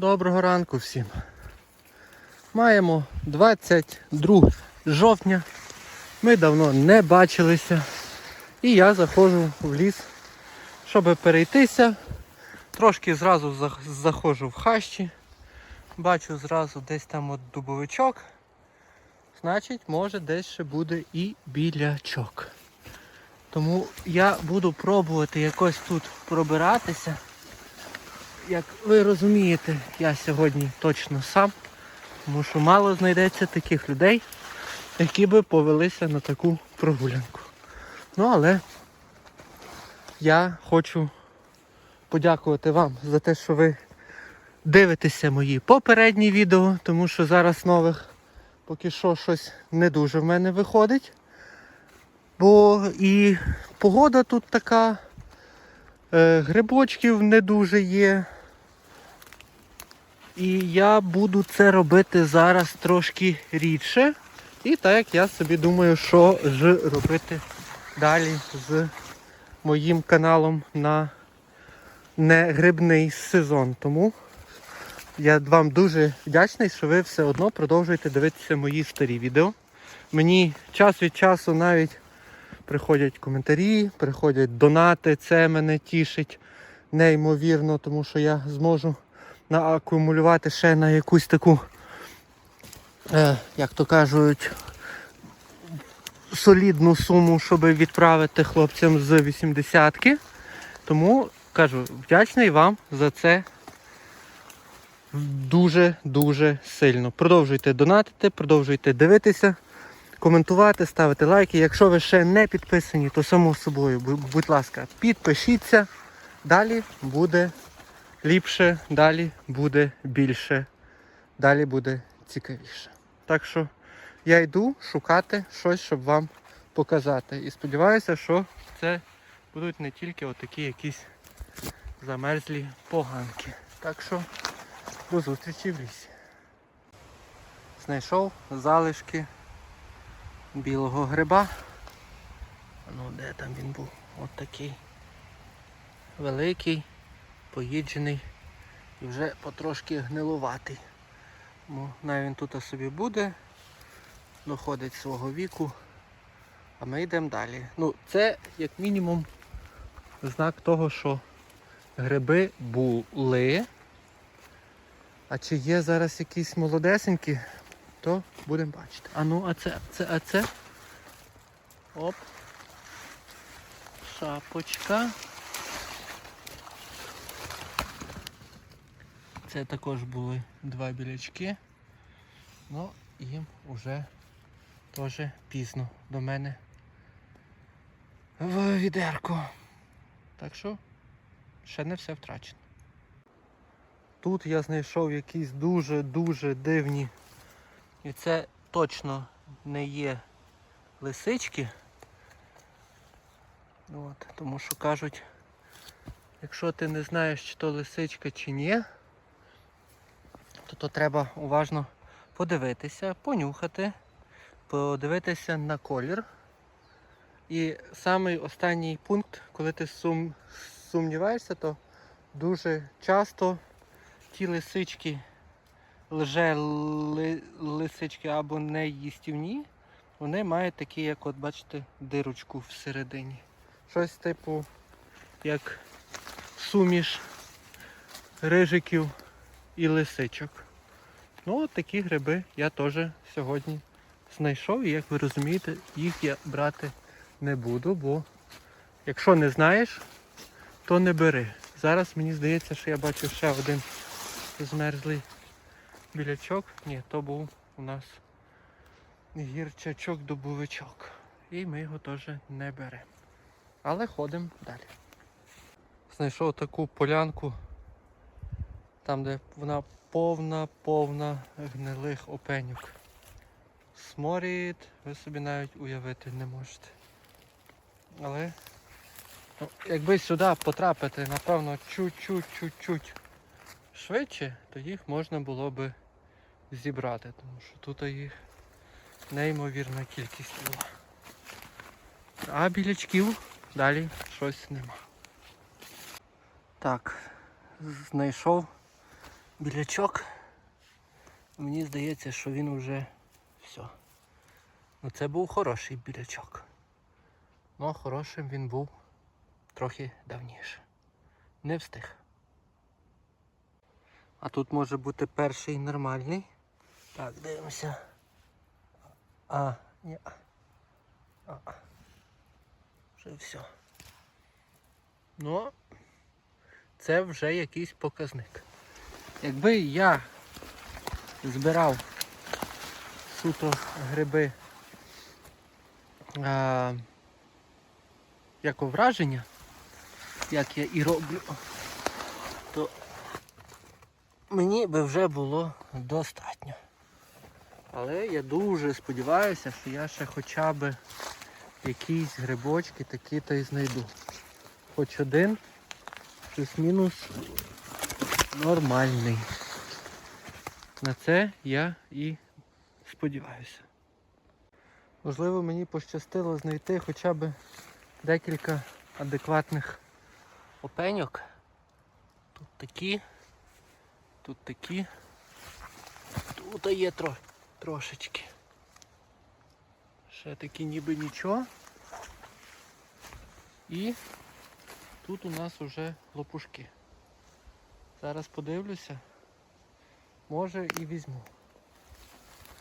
Доброго ранку всім. Маємо 22 жовтня. Ми давно не бачилися. І я заходжу в ліс, щоб перейтися. Трошки зразу заходжу в хащі. Бачу зразу десь там от дубовичок. Значить, може десь ще буде і білячок. Тому я буду пробувати якось тут пробиратися. Як ви розумієте, я сьогодні точно сам, тому що мало знайдеться таких людей, які би повелися на таку прогулянку. Ну але я хочу подякувати вам за те, що ви дивитеся мої попередні відео, тому що зараз нових поки що щось не дуже в мене виходить. Бо і погода тут така, е, грибочків не дуже є. І я буду це робити зараз трошки рідше. І так як я собі думаю, що ж робити далі з моїм каналом на негрибний сезон. Тому я вам дуже вдячний, що ви все одно продовжуєте дивитися мої старі відео. Мені час від часу навіть приходять коментарі, приходять донати. Це мене тішить неймовірно, тому що я зможу наакумулювати ще на якусь таку, е, як то кажуть, солідну суму, щоб відправити хлопцям з 80-ки. Тому кажу, вдячний вам за це дуже-дуже сильно. Продовжуйте донатити, продовжуйте дивитися, коментувати, ставити лайки. Якщо ви ще не підписані, то само собою, будь ласка, підпишіться. Далі буде ліпше, далі буде більше, далі буде цікавіше. Так що я йду шукати щось, щоб вам показати. І сподіваюся, що це будуть не тільки отакі якісь замерзлі поганки. Так що до зустрічі в лісі. Знайшов залишки білого гриба. Ну де там він був? От такий великий, поїджений і вже потрошки гнилуватий. Навіть він тут собі буде, доходить свого віку, а ми йдемо далі. Ну, це як мінімум знак того, що гриби були. А чи є зараз якісь молодесенькі, то будемо бачити. А ну, а це, це, а це. Оп. Шапочка. Це також були два білячки. Ну, їм вже теж пізно до мене в відерку. Так що ще не все втрачено. Тут я знайшов якісь дуже-дуже дивні. І це точно не є лисички. От, тому що кажуть, якщо ти не знаєш, чи то лисичка чи ні, то, то треба уважно подивитися, понюхати, подивитися на колір. І самий останній пункт, коли ти сум, сумніваєшся, то дуже часто ті лисички, лже ли, лисички або не їстівні, вони мають такі, як от бачите, дирочку всередині. Щось типу як суміш рижиків і лисичок. Ну, от такі гриби я теж сьогодні знайшов. І як ви розумієте, їх я брати не буду, бо якщо не знаєш, то не бери. Зараз мені здається, що я бачу ще один змерзлий білячок. Ні, то був у нас гірчачок дубовичок. І ми його теж не беремо. Але ходимо далі. Знайшов таку полянку, там де вона повна-повна гнилих опеньок. Сморід, ви собі навіть уявити не можете. Але ну, якби сюди потрапити, напевно, чуть-чуть-чуть-чуть швидше, то їх можна було би зібрати, тому що тут їх неймовірна кількість була. А білячків далі щось нема. Так, знайшов білячок. Мені здається, що він вже все. Ну це був хороший білячок. Ну, хорошим він був трохи давніше. Не встиг. А тут може бути перший нормальний. Так, дивимося. А, ні. А. Вже все. Ну, це вже якийсь показник. Якби я збирав суто гриби а, як враження, як я і роблю, то мені би вже було достатньо. Але я дуже сподіваюся, що я ще хоча б якісь грибочки такі то й знайду. Хоч один, плюс-мінус нормальний. На це я і сподіваюся. Можливо, мені пощастило знайти хоча б декілька адекватних опеньок. Тут такі, тут такі, тут є тро, трошечки. Ще такі ніби нічого. І тут у нас вже лопушки. Зараз подивлюся, може і візьму.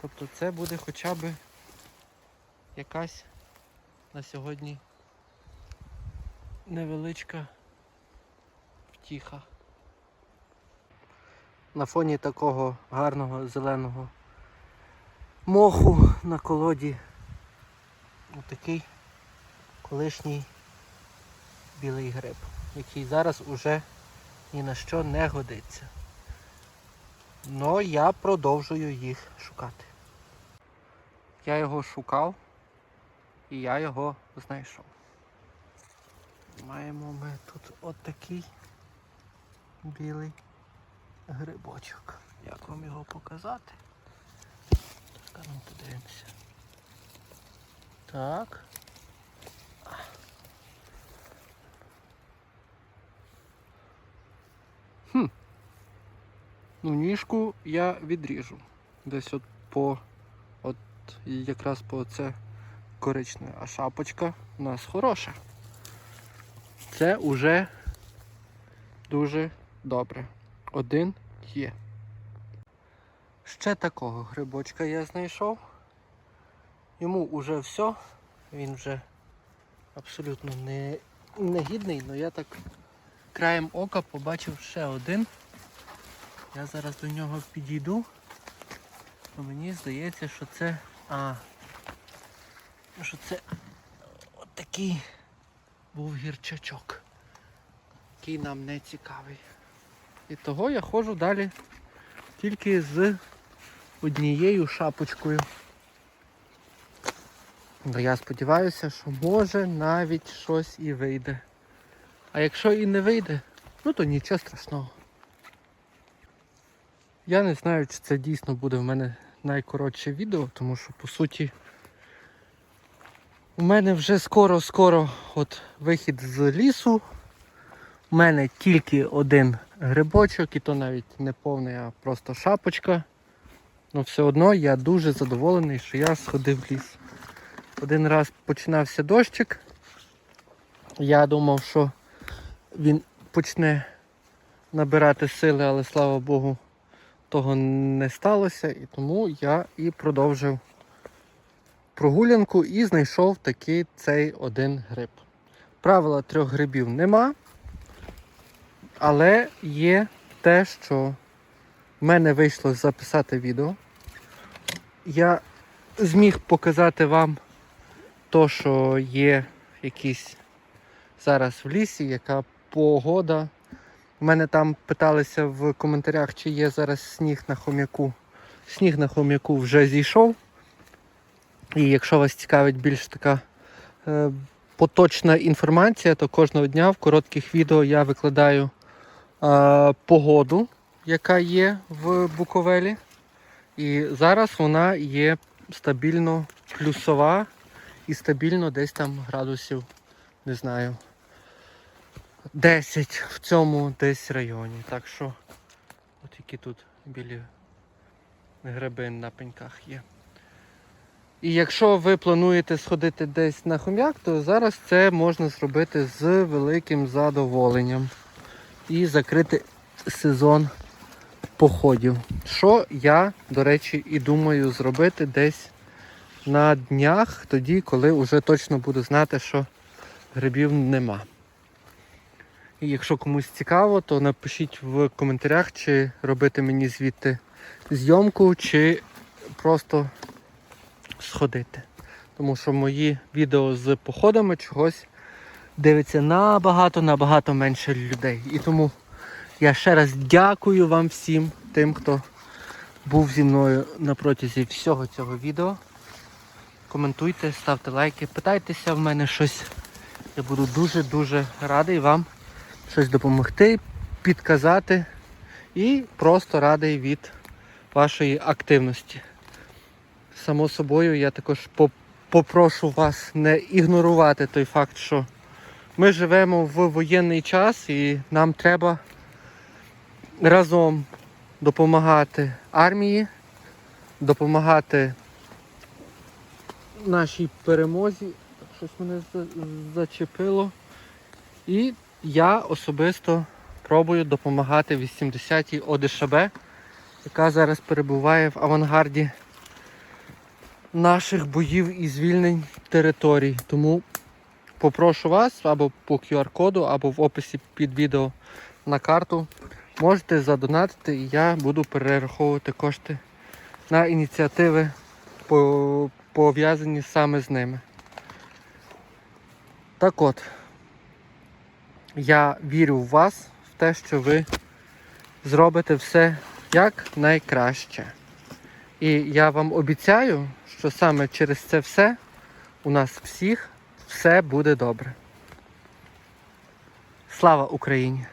Тобто це буде хоча б якась на сьогодні невеличка втіха. На фоні такого гарного зеленого моху на колоді отакий колишній білий гриб, який зараз уже ні на що не годиться. Но я продовжую їх шукати. Я його шукав і я його знайшов. Маємо ми тут от білий грибочок. Як вам його показати? Так, ну подивимося. Так. Ну, ніжку я відріжу. Десь от по от якраз по це коричневе. А шапочка у нас хороша. Це уже дуже добре. Один є. Ще такого грибочка я знайшов. Йому вже все. Він вже абсолютно не, не гідний, але я так краєм ока побачив ще один. Я зараз до нього підійду. Бо мені здається, що це... А, що це от такий був гірчачок, який нам не цікавий. І того я ходжу далі тільки з однією шапочкою. Бо я сподіваюся, що може навіть щось і вийде. А якщо і не вийде, ну то нічого страшного. Я не знаю, чи це дійсно буде в мене найкоротше відео, тому що по суті у мене вже скоро-скоро от вихід з лісу. У мене тільки один грибочок, і то навіть не повний, а просто шапочка. Ну все одно я дуже задоволений, що я сходив в ліс. Один раз починався дощик. Я думав, що він почне набирати сили, але слава Богу, того не сталося. І тому я і продовжив прогулянку і знайшов такий цей один гриб. Правила трьох грибів нема, але є те, що в мене вийшло записати відео. Я зміг показати вам то, що є якісь зараз в лісі, яка погода. У мене там питалися в коментарях, чи є зараз сніг на хом'яку. Сніг на хом'яку вже зійшов. І якщо вас цікавить більш така е, поточна інформація, то кожного дня в коротких відео я викладаю е, погоду, яка є в Буковелі. І зараз вона є стабільно плюсова і стабільно десь там градусів, не знаю, 10 в цьому десь районі. Так що От які тут білі гриби на пеньках є. І якщо ви плануєте сходити десь на хом'як, то зараз це можна зробити з великим задоволенням і закрити сезон походів. Що я, до речі, і думаю зробити десь на днях, тоді, коли вже точно буду знати, що грибів нема. І якщо комусь цікаво, то напишіть в коментарях, чи робити мені звідти зйомку, чи просто сходити. Тому що мої відео з походами чогось дивиться набагато-набагато менше людей. І тому я ще раз дякую вам всім, тим, хто був зі мною на протязі всього цього відео. Коментуйте, ставте лайки, питайтеся в мене щось. Я буду дуже-дуже радий вам щось допомогти, підказати і просто радий від вашої активності. Само собою, я також попрошу вас не ігнорувати той факт, що ми живемо в воєнний час і нам треба разом допомагати армії, допомагати нашій перемозі. Щось мене зачепило. І я особисто пробую допомагати 80-й ОДШБ, яка зараз перебуває в авангарді наших боїв і звільнень територій. Тому попрошу вас або по QR-коду, або в описі під відео на карту. Можете задонатити, і я буду перераховувати кошти на ініціативи, пов'язані саме з ними. Так от, я вірю в вас, в те, що ви зробите все як найкраще. І я вам обіцяю, що саме через це все у нас всіх все буде добре. Слава Україні!